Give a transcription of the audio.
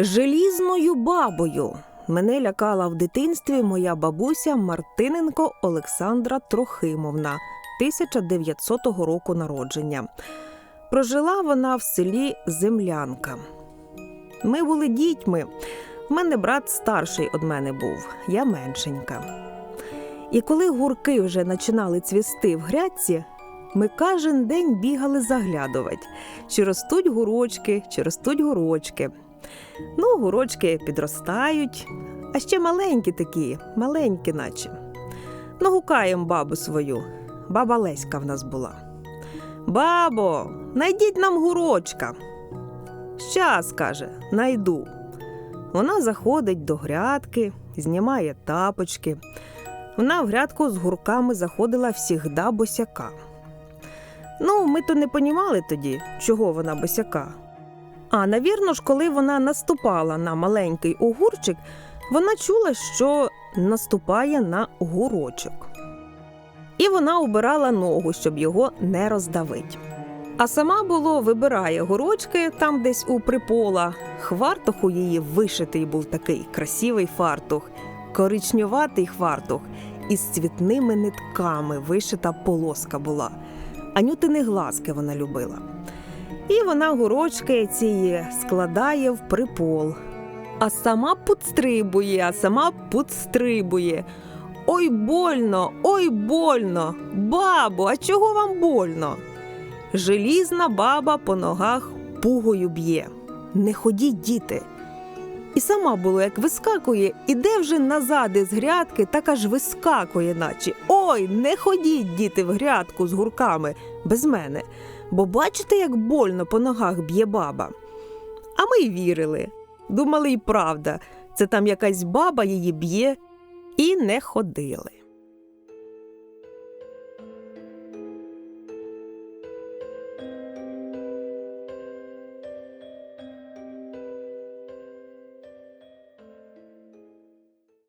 Желізною бабою мене лякала в дитинстві моя бабуся Мартиненко Олександра Трохимовна 1900 року народження. Прожила вона в селі Землянка. Ми були дітьми. В мене брат старший од мене був, я меншенька. І коли гурки вже починали цвісти в грядці, ми кожен день бігали заглядувати, чи ростуть гурочки, чи ростуть гурочки. Ну, гурочки підростають, а ще маленькі такі, маленькі, наче. Ну, гукаємо бабу свою. Баба Леська в нас була. Бабо, найдіть нам гурочка. Щас, каже, найду. Вона заходить до грядки, знімає тапочки. Вона в грядку з гурками заходила всігда босяка. Ну, ми то не понімали тоді, чого вона босяка. А навірно ж, коли вона наступала на маленький огурчик, вона чула, що наступає на гурочок. І вона убирала ногу, щоб його не роздавить. А сама було вибирає горочки там десь у припола. Хвартух у її вишитий був такий красивий фартух, коричнюватий хвартух, із цвітними нитками вишита полоска була. Анютини глазки вона любила. І вона гурочки ці складає в припол. А сама подстрибує, а сама подстрибує. Ой больно, ой больно. Бабо, а чого вам больно? Желізна баба по ногах пугою б'є. Не ходіть, діти. І сама було, як вискакує, іде вже назад із грядки, так аж вискакує, наче. Ой, не ходіть, діти, в грядку з гурками без мене. Бо бачите, як больно по ногах б'є баба. А ми й вірили. Думали, і правда, це там якась баба її б'є, і не ходили.